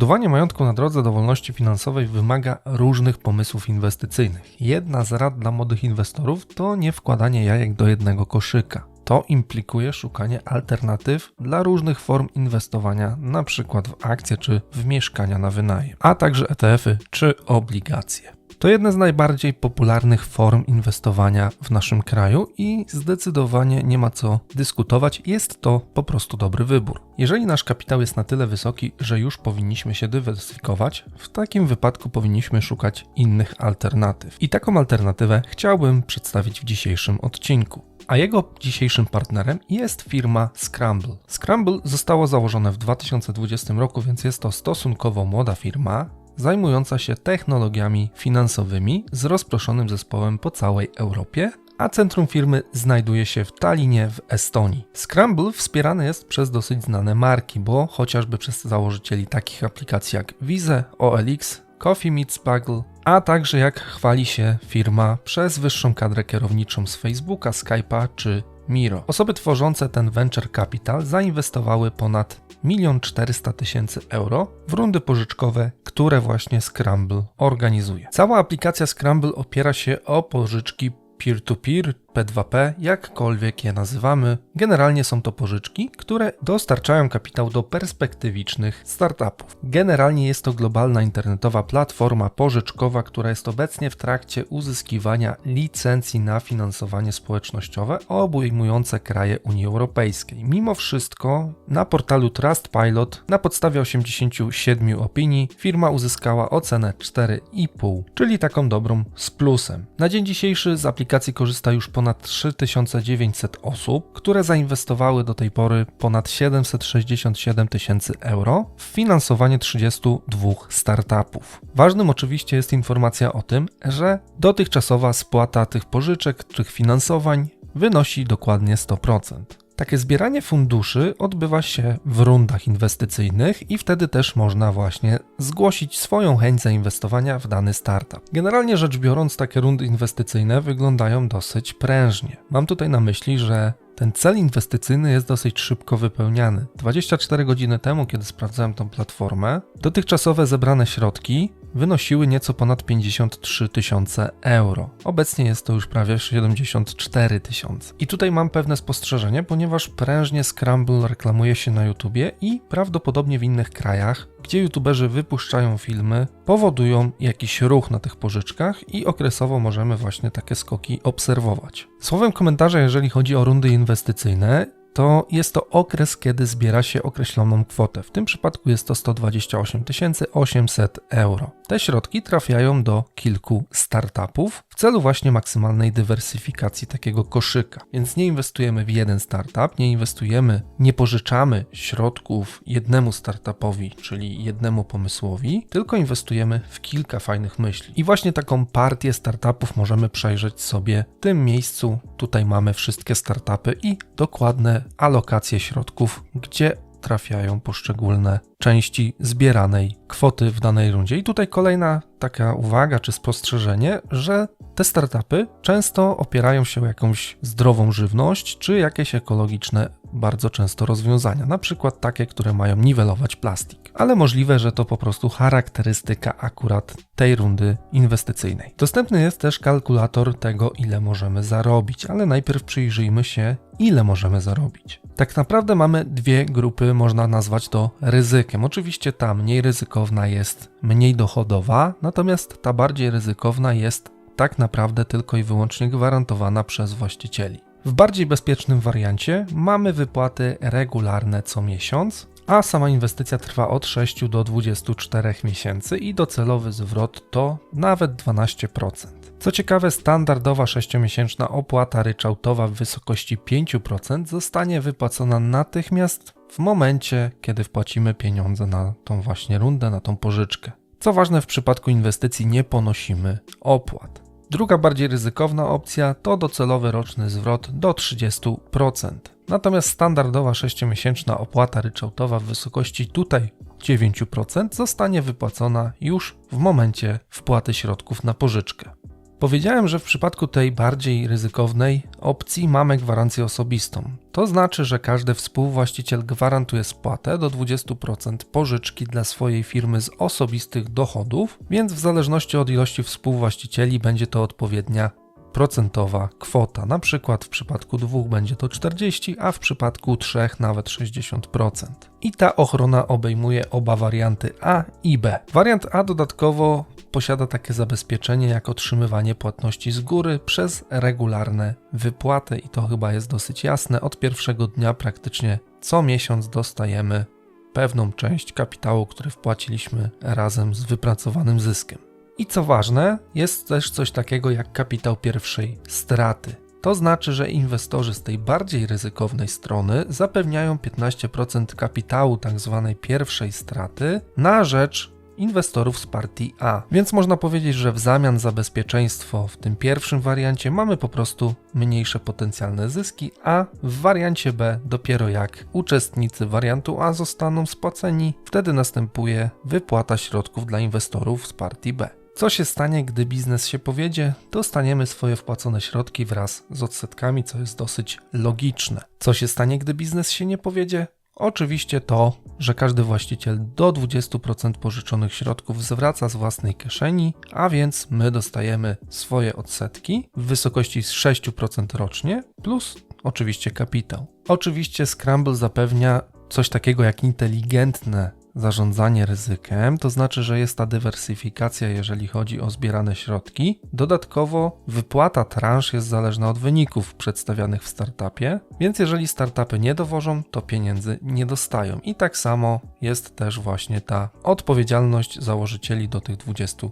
Budowanie majątku na drodze do wolności finansowej wymaga różnych pomysłów inwestycyjnych. Jedna z rad dla młodych inwestorów to nie wkładanie jajek do jednego koszyka. To implikuje szukanie alternatyw dla różnych form inwestowania, np. w akcje czy w mieszkania na wynajem, a także ETF-y czy obligacje. To jedna z najbardziej popularnych form inwestowania w naszym kraju i zdecydowanie nie ma co dyskutować, jest to po prostu dobry wybór. Jeżeli nasz kapitał jest na tyle wysoki, że już powinniśmy się dywersyfikować, w takim wypadku powinniśmy szukać innych alternatyw. I taką alternatywę chciałbym przedstawić w dzisiejszym odcinku a jego dzisiejszym partnerem jest firma Scramble. Scramble zostało założone w 2020 roku, więc jest to stosunkowo młoda firma, zajmująca się technologiami finansowymi z rozproszonym zespołem po całej Europie, a centrum firmy znajduje się w Tallinie w Estonii. Scramble wspierany jest przez dosyć znane marki, bo chociażby przez założycieli takich aplikacji jak Visa, OLX, Coffee Meets Bagel, a także jak chwali się firma przez wyższą kadrę kierowniczą z Facebooka, Skype'a czy Miro. Osoby tworzące ten venture capital zainwestowały ponad 1 400 tysięcy euro w rundy pożyczkowe, które właśnie Scramble organizuje. Cała aplikacja Scramble opiera się o pożyczki peer-to-peer, P2P, jakkolwiek je nazywamy. Generalnie są to pożyczki, które dostarczają kapitał do perspektywicznych startupów. Generalnie jest to globalna internetowa platforma pożyczkowa, która jest obecnie w trakcie uzyskiwania licencji na finansowanie społecznościowe obejmujące kraje Unii Europejskiej. Mimo wszystko na portalu Trustpilot na podstawie 87 opinii firma uzyskała ocenę 4,5, czyli taką dobrą z plusem. Na dzień dzisiejszy z aplikacji korzysta już ponad 3900 osób, które zainwestowały do tej pory ponad 767 tysięcy euro w finansowanie 32 startupów. Ważnym oczywiście jest informacja o tym, że dotychczasowa spłata tych pożyczek, tych finansowań wynosi dokładnie 100%. Takie zbieranie funduszy odbywa się w rundach inwestycyjnych i wtedy też można właśnie zgłosić swoją chęć zainwestowania w dany startup. Generalnie rzecz biorąc, takie rundy inwestycyjne wyglądają dosyć prężnie. Mam tutaj na myśli, że ten cel inwestycyjny jest dosyć szybko wypełniany. 24 godziny temu, kiedy sprawdzałem tą platformę, dotychczasowe zebrane środki wynosiły nieco ponad 53 tysiące euro. Obecnie jest to już prawie 74 tysiące. I tutaj mam pewne spostrzeżenie, ponieważ prężnie Scramble reklamuje się na YouTubie i prawdopodobnie w innych krajach, gdzie YouTuberzy wypuszczają filmy, powodują jakiś ruch na tych pożyczkach i okresowo możemy właśnie takie skoki obserwować. Słowem komentarza, jeżeli chodzi o rundy inwestycyjne, to jest to okres, kiedy zbiera się określoną kwotę. W tym przypadku jest to 128 800 euro. Te środki trafiają do kilku startupów celu właśnie maksymalnej dywersyfikacji takiego koszyka. Więc nie inwestujemy w jeden startup, nie inwestujemy, nie pożyczamy środków jednemu startupowi, czyli jednemu pomysłowi, tylko inwestujemy w kilka fajnych myśli. I właśnie taką partię startupów możemy przejrzeć sobie w tym miejscu. Tutaj mamy wszystkie startupy i dokładne alokacje środków, gdzie trafiają poszczególne części zbieranej kwoty w danej rundzie. I tutaj kolejna taka uwaga czy spostrzeżenie, że te startupy często opierają się o jakąś zdrową żywność czy jakieś ekologiczne bardzo często rozwiązania, na przykład takie, które mają niwelować plastik. Ale możliwe, że to po prostu charakterystyka akurat tej rundy inwestycyjnej. Dostępny jest też kalkulator tego, ile możemy zarobić, ale najpierw przyjrzyjmy się, ile możemy zarobić. Tak naprawdę mamy dwie grupy, można nazwać to ryzykiem. Oczywiście ta mniej ryzykowna jest mniej dochodowa, natomiast ta bardziej ryzykowna jest tak naprawdę tylko i wyłącznie gwarantowana przez właścicieli. W bardziej bezpiecznym wariancie mamy wypłaty regularne co miesiąc, a sama inwestycja trwa od 6 do 24 miesięcy i docelowy zwrot to nawet 12%. Co ciekawe, standardowa 6-miesięczna opłata ryczałtowa w wysokości 5% zostanie wypłacona natychmiast w momencie, kiedy wpłacimy pieniądze na tą właśnie rundę, na tą pożyczkę. Co ważne, w przypadku inwestycji nie ponosimy opłat. Druga bardziej ryzykowna opcja to docelowy roczny zwrot do 30%. Natomiast standardowa 6-miesięczna opłata ryczałtowa w wysokości tutaj 9% zostanie wypłacona już w momencie wpłaty środków na pożyczkę. Powiedziałem, że w przypadku tej bardziej ryzykownej opcji mamy gwarancję osobistą. To znaczy, że każdy współwłaściciel gwarantuje spłatę do 20% pożyczki dla swojej firmy z osobistych dochodów, więc w zależności od ilości współwłaścicieli będzie to odpowiednia procentowa kwota. Na przykład w przypadku dwóch będzie to 40, a w przypadku trzech nawet 60%. I ta ochrona obejmuje oba warianty A i B. Wariant A dodatkowo posiada takie zabezpieczenie jak otrzymywanie płatności z góry przez regularne wypłaty i to chyba jest dosyć jasne. Od pierwszego dnia praktycznie co miesiąc dostajemy pewną część kapitału, który wpłaciliśmy razem z wypracowanym zyskiem. I co ważne, jest też coś takiego jak kapitał pierwszej straty. To znaczy, że inwestorzy z tej bardziej ryzykownej strony zapewniają 15% kapitału tzw. Tak pierwszej straty na rzecz inwestorów z partii A. Więc można powiedzieć, że w zamian za bezpieczeństwo w tym pierwszym wariancie mamy po prostu mniejsze potencjalne zyski, a w wariancie B dopiero jak uczestnicy wariantu A zostaną spłaceni, wtedy następuje wypłata środków dla inwestorów z partii B. Co się stanie, gdy biznes się powiedzie? Dostaniemy swoje wpłacone środki wraz z odsetkami, co jest dosyć logiczne. Co się stanie, gdy biznes się nie powiedzie? Oczywiście to, że każdy właściciel do 20% pożyczonych środków zwraca z własnej kieszeni, a więc my dostajemy swoje odsetki w wysokości z 6% rocznie, plus oczywiście kapitał. Oczywiście Scramble zapewnia coś takiego jak inteligentne zarządzanie ryzykiem, to znaczy, że jest ta dywersyfikacja, jeżeli chodzi o zbierane środki. Dodatkowo wypłata transz jest zależna od wyników przedstawianych w startupie, więc jeżeli startupy nie dowożą, to pieniędzy nie dostają. I tak samo jest też właśnie ta odpowiedzialność założycieli do tych 20%.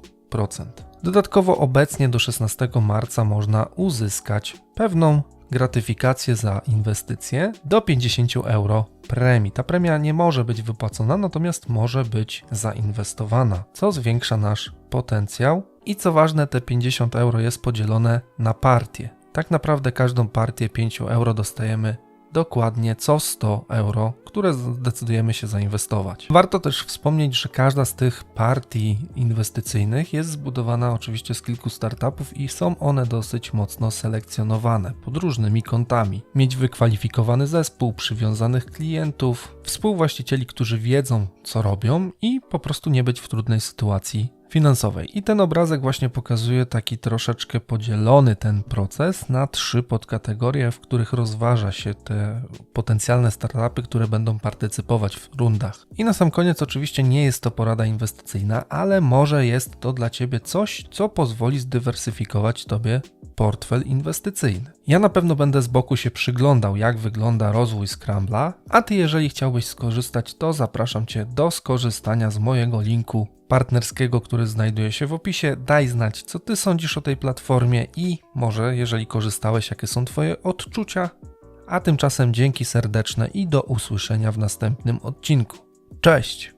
Dodatkowo obecnie do 16 marca można uzyskać pewną gratyfikację za inwestycje do 50 euro premii. Ta premia nie może być wypłacona, natomiast może być zainwestowana, co zwiększa nasz potencjał. I co ważne, te 50 euro jest podzielone na partie. Tak naprawdę każdą partię 5 euro dostajemy dokładnie co 100 euro, które zdecydujemy się zainwestować. Warto też wspomnieć, że każda z tych partii inwestycyjnych jest zbudowana oczywiście z kilku startupów i są one dosyć mocno selekcjonowane pod różnymi kątami. Mieć wykwalifikowany zespół, przywiązanych klientów, współwłaścicieli, którzy wiedzą co robią i po prostu nie być w trudnej sytuacji finansowej. I ten obrazek właśnie pokazuje taki troszeczkę podzielony ten proces na trzy podkategorie, w których rozważa się te potencjalne startupy, które będą partycypować w rundach. I na sam koniec oczywiście nie jest to porada inwestycyjna, ale może jest to dla Ciebie coś, co pozwoli zdywersyfikować Tobie portfel inwestycyjny. Ja na pewno będę z boku się przyglądał, jak wygląda rozwój Scrambla, a Ty jeżeli chciałbyś skorzystać, to zapraszam Cię do skorzystania z mojego linku partnerskiego, który znajduje się w opisie. Daj znać, co Ty sądzisz o tej platformie i może, jeżeli korzystałeś, jakie są Twoje odczucia. A tymczasem dzięki serdeczne i do usłyszenia w następnym odcinku. Cześć!